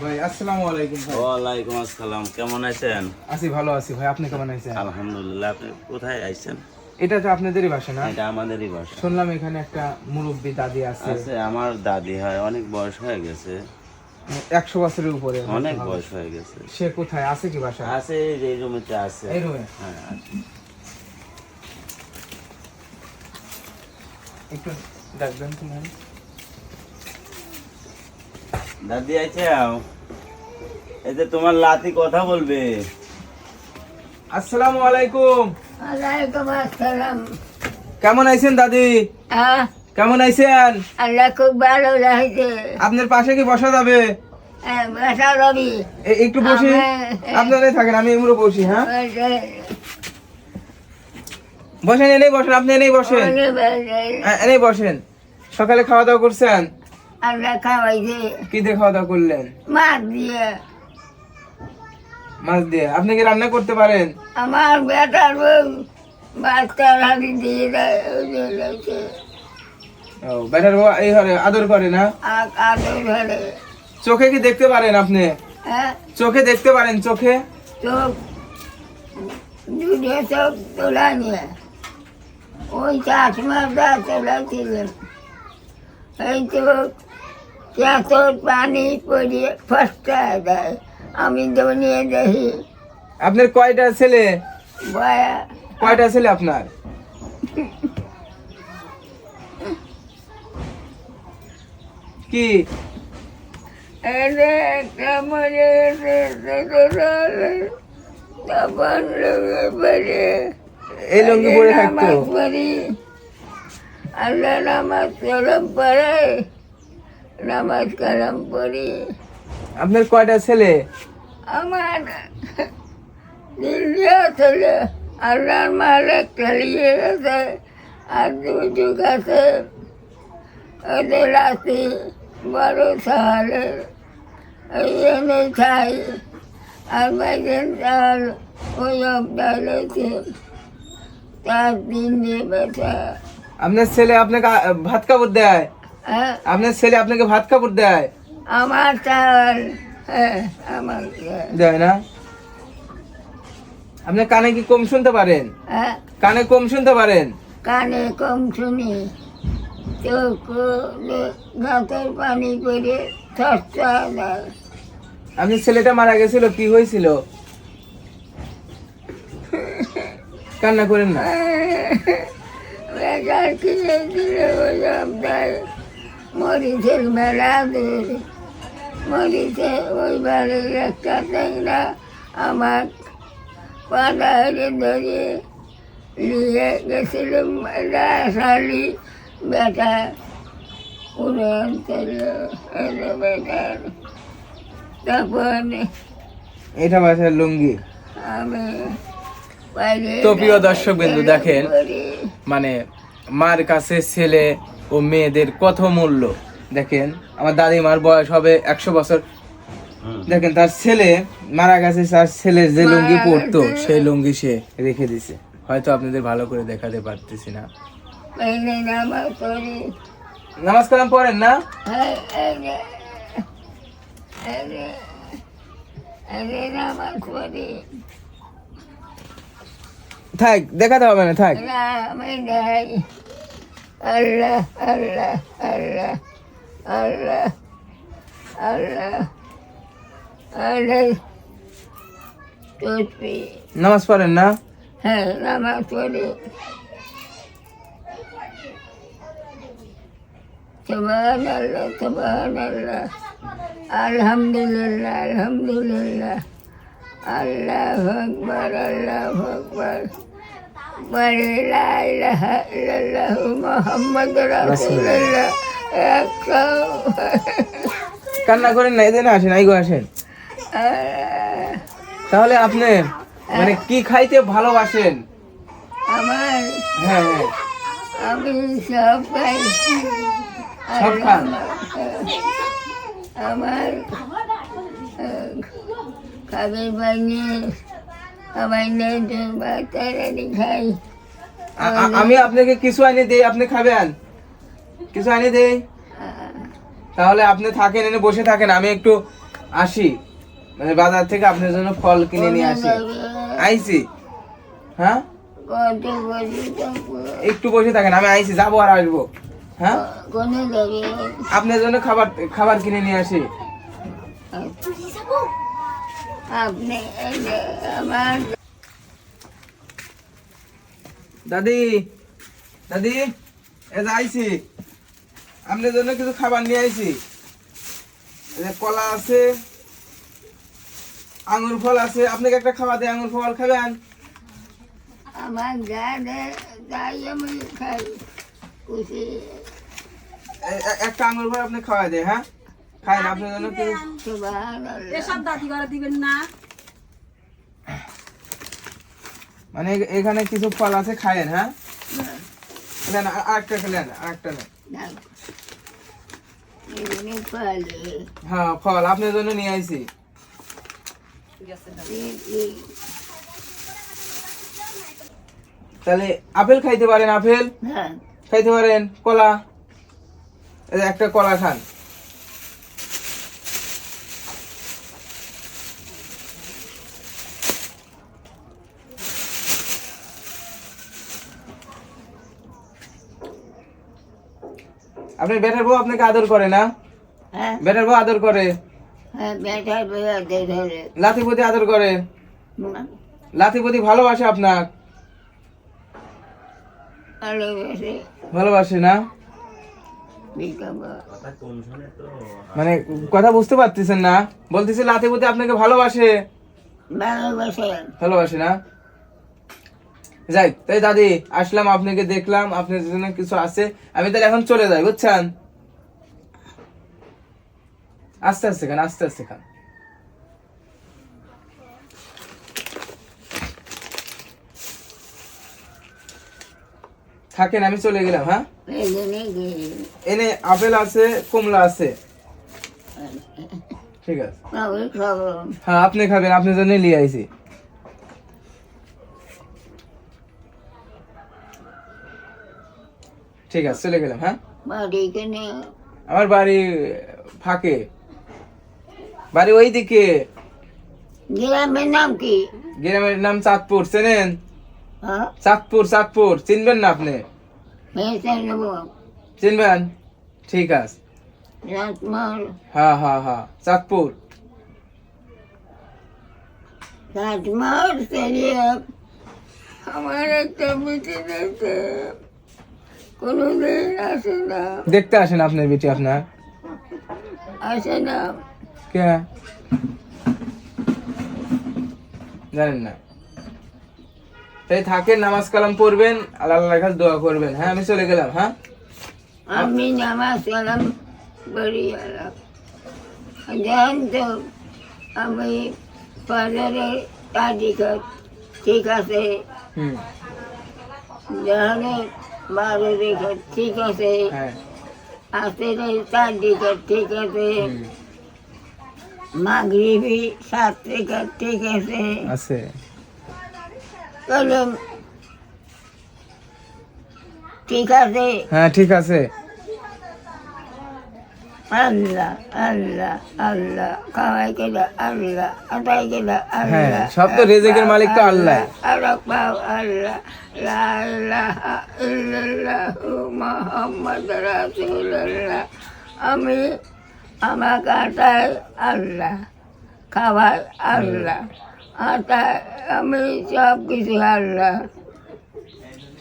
ভাই আসসালামু আলাইকুম ভাই। ওয়ালাইকুম আসসালাম কেমন আছেন? আছি ভালো আছি ভাই আপনি কেমন আছেন? আলহামদুলিল্লাহ আপনি কোথায় আইছেন? এটা তো আপনাদেরই বাসা না? এটা আমাদেরই বাসা। শুনলাম এখানে একটা মুরব্বী দাদি আছে। আছে আমার দাদি হয় অনেক বয়স হয়ে গেছে। একশো বছরের উপরে। অনেক বয়স হয়ে গেছে। সে কোথায়? আছে কি বাসা আছে যে জমিতে আছে। এই রুমে? হ্যাঁ একটু ডাকবেন তো ম্যাম। দাদি আছে যে তোমার লাতি কথা বলবে। আসসালামু আলাইকুম। আলাইকুম আসসালাম। কেমন আছেন দাদি? আহ, কেমন আছেন? আল্লাহ খুব ভালো লাগছে আপনার পাশে কি বসা যাবে? হ্যাঁ, বাসা রবি একটু বসি। আপনারাই থাকেন আমি এমরো বসি হ্যাঁ? বসেন এনেই বসেন আপনি এনেই বসেন। এনেই বসেন। সকালে খাওয়া দাওয়া করছেন? আমরা খাওয়াইছে। কি দিয়ে খাওয়া দাওয়া করলেন? মাছ দিয়ে। মাছ দিয়ে। আপনি কি রান্না করতে পারেন? আমার বেটার বউ বাচ্চার হাতে দিয়ে ও ব্যাটার বাবা এই ঘরে আদর করে না? আদর চোখে কি দেখতে পারেন আপনি? হ্যাঁ। চোখে দেখতে পারেন চোখে? চোখ দুটো চোখ তোলা নিয়ে। ওই চাষমাটা এই চোখ চাষর পানি পড়িয়ে ফসটা দেয়। আমি দেখি আপনার কয়টা ছেলে? বয়া। কয়টা ছেলে আপনার? কি? মরে এই লুঙ্গি পরে থাকতো? আল্লাহ নামাজ কালাম পড়ে নামাজ কালাম পড়ি। আপনার কয়টা ছেলে? আমার দিল্লি ছেলে। আল্লাহর মালিক চালিয়ে গেছে আর দুটো গেছে ওদের রাতে বড় সাহালে এই জন্য চাই আর বাইরেন চাল ওই অবদালেছে তার দিন দিয়ে আপনার ছেলে আপনাকে ভাত কাপড় দেয়? হ্যাঁ। আপনার ছেলে আপনাকে ভাত কাপড় দেয়? আমার চাল হ্যাঁ আমার দেয় না? আপনি কানে কি কম শুনতে পারেন? হ্যাঁ। কানে কম শুনতে পারেন? কানে কম শুনি। চোখ পানি করে দেয় আপনার ছেলেটা মারা গেছিল কি হয়েছিল? কান্না করেন না। মরিচের মেলা দূর মরিচে ওই বাড়ির একটা আমার ধরে নিয়ে গেছিলাম শালি বেটা উড়ে আনছিল বেটার তখন এটা বাসার লুঙ্গি। আমি তো প্রিয় দর্শকবৃন্দ দেখেন মানে মার কাছে ছেলে ও মেয়েদের কত মূল্য। দেখেন আমার দাদিমার বয়স হবে একশো বছর। দেখেন তার ছেলে মারা গেছে তার ছেলে যে লুঙ্গি পরতো সেই লুঙ্গি সে রেখে দিছে। হয়তো আপনাদের ভালো করে দেখাতে পারতেছি না। বাইরে নামাজ পড়ি নামাজ কালাম পড়েন না হ্যাঁ, আরে, আরে, আরে নামাজ পড়ি থাক দেখাতে হবে না থাক রামে নাই আল্লাহ আল্লাহ আল্লাহ আল্লাহ আল্লাহ আল্লাহ টুপি নামাজ পড়েন না হ্যাঁ নামাজ পড়ি সুবহান আল্লাহ সুবহান আল্লাহ আলহামদুলিল্লাহ আলহামদুলিল্লাহ। আল্লাহ আকবর আল্লাহ আকবর। কান্না করেন না এদিকে আসেন আইগো আসেন। তাহলে আপনি মানে কি খাইতে ভালোবাসেন? আমার? হ্যাঁ হ্যাঁ। আমি সব খাই আমার খাবে বানিয়ে আমার নেই খাই। আমি আপনাকে কিছু আনি দেই আপনি খাবেন? কিছু আনি দেই? তাহলে আপনি থাকেন এনে বসে থাকেন আমি একটু আসি। মানে বাজার থেকে আপনার জন্য ফল কিনে নিয়ে আসি। আইছি। হ্যাঁ? একটু বসে থাকেন, আমি আইছি, যাব আর আসব। হ্যাঁ? আপনার জন্য খাবার খাবার কিনে নিয়ে আসি। দাদি দাদি এ যে আইছি। আপনার জন্য কিছু খাবার নিয়ে যে কলা আছে আঙ্গুর ফল আছে। আপনাকে একটা খাবার দেয় আঙ্গুর ফল খাবেন? আমার গানে তাই আমি খাই খুশি। একটা আঙ্গুর ফল আপনি খাওয়া দেয় হ্যাঁ? খাই না আপনার জন্য এসব দাদি ঘরে দিবেন না। মানে এখানে কিছু ফল আছে খায়েন হ্যাঁ? নেন আরেকটা খেলেন আরেকটা নেন। হ্যাঁ ফল আপনার জন্য নিয়ে আইছি। তাহলে আপেল খাইতে পারেন আপেল? হ্যাঁ। খাইতে পারেন কলা? একটা কলা খান। আপনার বেটার বউ আপনাকে আদর করে না? হ্যাঁ। বেটার বউ আদর করে? হ্যাঁ লাতিপতি আদর করে। না, লাতিপতি ভালোবাসে আপনার? ভালোবেসে। ভালোবাসে না? মানে কথা বুঝতে পারতেছেন না? বলতেছে লাতিপতি আপনাকে ভালোবাসে। ভালোবাসে। ভালোবাসে না? যাই তাই দাদি আসলাম আপনাকে দেখলাম আপনার জন্য কিছু আছে। আমি তাহলে এখন চলে যাই বুঝছেন? আস্তে আস্তে খান আস্তে আস্তে খান। থাকেন আমি চলে গেলাম হ্যাঁ? এনে আপেল আছে কমলা আছে। ঠিক আছে। হ্যাঁ আপনি খাবেন আপনার জন্য নিয়ে আইছি। ঠিক আছে চলে গেলাম হ্যাঁ? আমার বাড়ি ফাঁকে। বাড়ি ওই দিকে গ্রামের নাম কি? গ্রামের নাম চাঁদপুর চেনেন? চাঁদপুর চাঁদপুর চিনবেন না আপনি ভেসে নেব চিনবেন ঠিক আছে রাতমার হ্যাঁ হ্যাঁ হ্যাঁ চাঁদপুর রাতমার চালিয়ে আমার একটা মিটিং আছে কোনোদিন আসে না দেখতে আসেন আপনার বেটি আপনার আসে না কে জানেন না তাই থাকেন নামাজ কালাম পড়বেন আল্লাহ আল্লাহর কাছে দোয়া করবেন। হ্যাঁ আমি চলে গেলাম হ্যাঁ? আমি নামাজ সালাম পড়ি জান তো আমি বাজারে তালিকা ঠিক আছে। জানে বারো রেখা ঠিক আছে। আসলে চার দিকে ঠিক আছে। মাগরিবি সাত রেখা ঠিক আছে। ঠিক আছে? হ্যাঁ ঠিক আছে। আল্লাহ আল্লাহ আল্লাহ খাওয়াই গেলে আল্লাহ গেলে হ্যাঁ, আল্লাহ। সব তো রেজেকের মালিক তো আল্লাহ। আল্লাহ। পাও আল্লাহ লা ইলাহা ইল্লাল্লাহু মুহাম্মদ রাসূলুল্লাহ। আমি আমাকে আটায় আল্লাহ খাবার আল্লাহ। আমি সব কিছু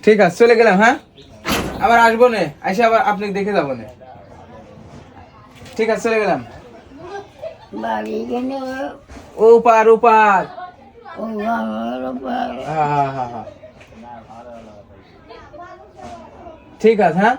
ঠিক আছে চলে গেলাম হ্যাঁ? আবার আসব না এসে আবার আপনি দেখে যাব না। ঠিক আছে চলে গেলাম। বাড়ি গেলে ও পার ও পার ও হ্যাঁ হ্যাঁ হ্যাঁ। ঠিক আছে হ্যাঁ?